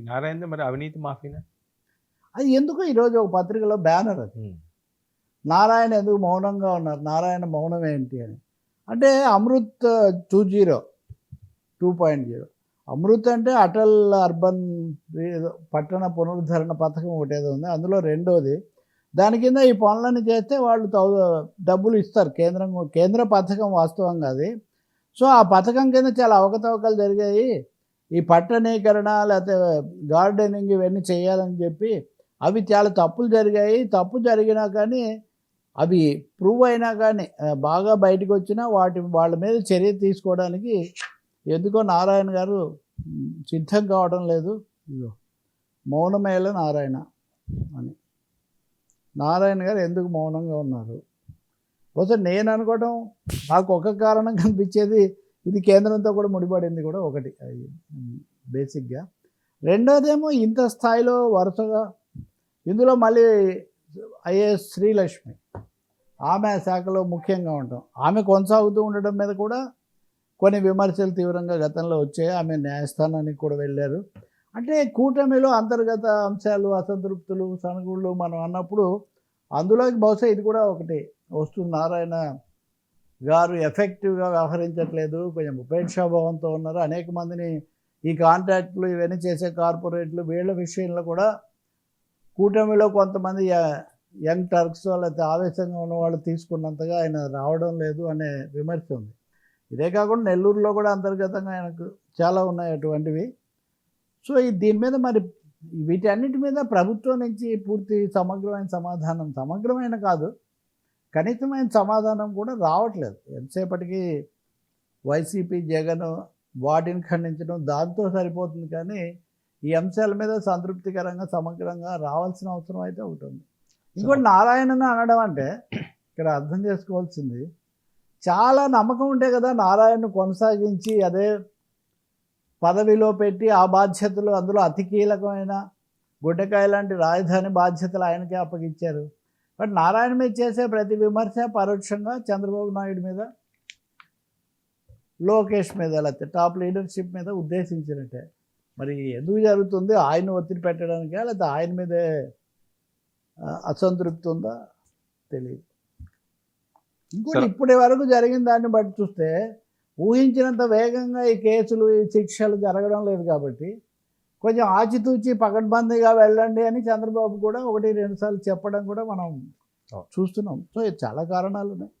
నారాయణ మరి అవినీతి మాఫీనా? అది ఎందుకు ఈరోజు ఒక పత్రికలో బ్యానర్ అది? నారాయణ ఎందుకు మౌనంగా ఉన్నారు? నారాయణ మౌనం ఏంటి అని. అంటే Amrit two zero two point zero. Amrit అంటే అటల్ అర్బన్ పట్టణ పునరుద్ధరణ పథకం ఒకటి ఏదో ఉంది. అందులో రెండోది దాని కింద ఈ పనులను చేస్తే వాళ్ళు తౌ డబ్బులు ఇస్తారు. కేంద్రం కేంద్ర పథకం వాస్తవంగా అది. సో ఆ పథకం కింద చాలా అవకతవకలు జరిగాయి. ఈ పట్టణీకరణ లేకపోతే గార్డెనింగ్ ఇవన్నీ చేయాలని చెప్పి అవి చాలా తప్పులు జరిగాయి. తప్పు జరిగినా కానీ అవి ప్రూవ్ అయినా కానీ బాగా బయటకు వచ్చినా వాటి వాళ్ళ మీద చర్య తీసుకోవడానికి ఎందుకో నారాయణ గారు సిద్ధం కావడం లేదు. ఇదో మౌనమేళ నారాయణ అని. నారాయణ గారు ఎందుకు మౌనంగా ఉన్నారు? బహుశా నేను అనుకోవడం నాకు ఒక కారణం కనిపించేది ఇది కేంద్రంతో కూడా ముడిపడింది కూడా ఒకటి బేసిక్గా. రెండోదేమో ఇంత స్థాయిలో వరుసగా ఇందులో మళ్ళీ ఐఏఎస్ శ్రీలక్ష్మి. ఆమె శాఖలో ముఖ్యంగా ఉంటాం. ఆమె కొనసాగుతూ ఉండడం మీద కూడా కొన్ని విమర్శలు తీవ్రంగా గతంలో వచ్చాయి. ఆమె న్యాయస్థానానికి కూడా వెళ్ళారు. అంటే కూటమిలో అంతర్గత అంశాలు అసంతృప్తులు సనుగుళ్ళు మనం అన్నప్పుడు అందులోకి బహుశా ఇది కూడా ఒకటి వస్తుంది. నారాయణ గారు ఎఫెక్టివ్గా వ్యవహరించట్లేదు. కొంచెం ఉపేక్షాభావంతో ఉన్నారు. అనేక మందిని ఈ కాంట్రాక్ట్లు ఇవన్నీ చేసే కార్పొరేట్లు వీళ్ళ విషయంలో కూడా కూటమిలో కొంతమంది యంగ్ టర్క్స్ లేకపోతే ఆవేశంగా ఉన్న వాళ్ళు తీసుకున్నంతగా ఆయన రావడం లేదు అనే విమర్శ ఉంది. ఇదే కాకుండా నెల్లూరులో కూడా అంతర్గతంగా ఆయనకు చాలా ఉన్నాయి అటువంటివి. సో ఈ దీని మీద మరి వీటన్నిటి మీద ప్రభుత్వం నుంచి పూర్తి సమగ్రమైన సమాధానం సమగ్రమైన కాదు. కనీసమైన సమాధానం కూడా రావట్లేదు. ఎంతసేపటికి వైసీపీ జగన్ వాటిని ఖండించడం దాంతో సరిపోతుంది కానీ ఈ అంశాల మీద సంతృప్తికరంగా సమగ్రంగా రావాల్సిన అవసరం అయితే ఒకటి ఉంది. ఇంకోటి నారాయణను అనడం అంటే ఇక్కడ అర్థం చేసుకోవాల్సింది చాలా నమ్మకం ఉంటే కదా నారాయణను కొనసాగించి అదే పదవిలో పెట్టి ఆ బాధ్యతలు అందులో అతి కీలకమైన గుడ్డకాయ లాంటి రాజధాని బాధ్యతలు ఆయనకే అప్పగించారు. బట్ నారాయణ మీద చేసే ప్రతి విమర్శ పరోక్షంగా చంద్రబాబు నాయుడు మీద లోకేష్ మీద లేకపోతే టాప్ లీడర్షిప్ మీద ఉద్దేశించినట్టే. మరి ఎందుకు జరుగుతుంది? ఆయన ఒత్తిడి పెట్టడానికా లేకపోతే ఆయన మీదే అసంతృప్తి ఉందా? తెలియదు ఇంకోటి. ఇప్పటి వరకు జరిగిన దాన్ని బట్టి చూస్తే ఊహించినంత వేగంగా ఈ కేసులు ఈ శిక్షలు జరగడం లేదు కాబట్టి కొంచెం ఆచితూచి పకడ్బందీగా వెళ్ళండి అని చంద్రబాబు కూడా ఒకటి రెండు సార్లు చెప్పడం కూడా మనం. చూస్తున్నాం సో ఇది చాలా కారణాలు ఉన్నాయి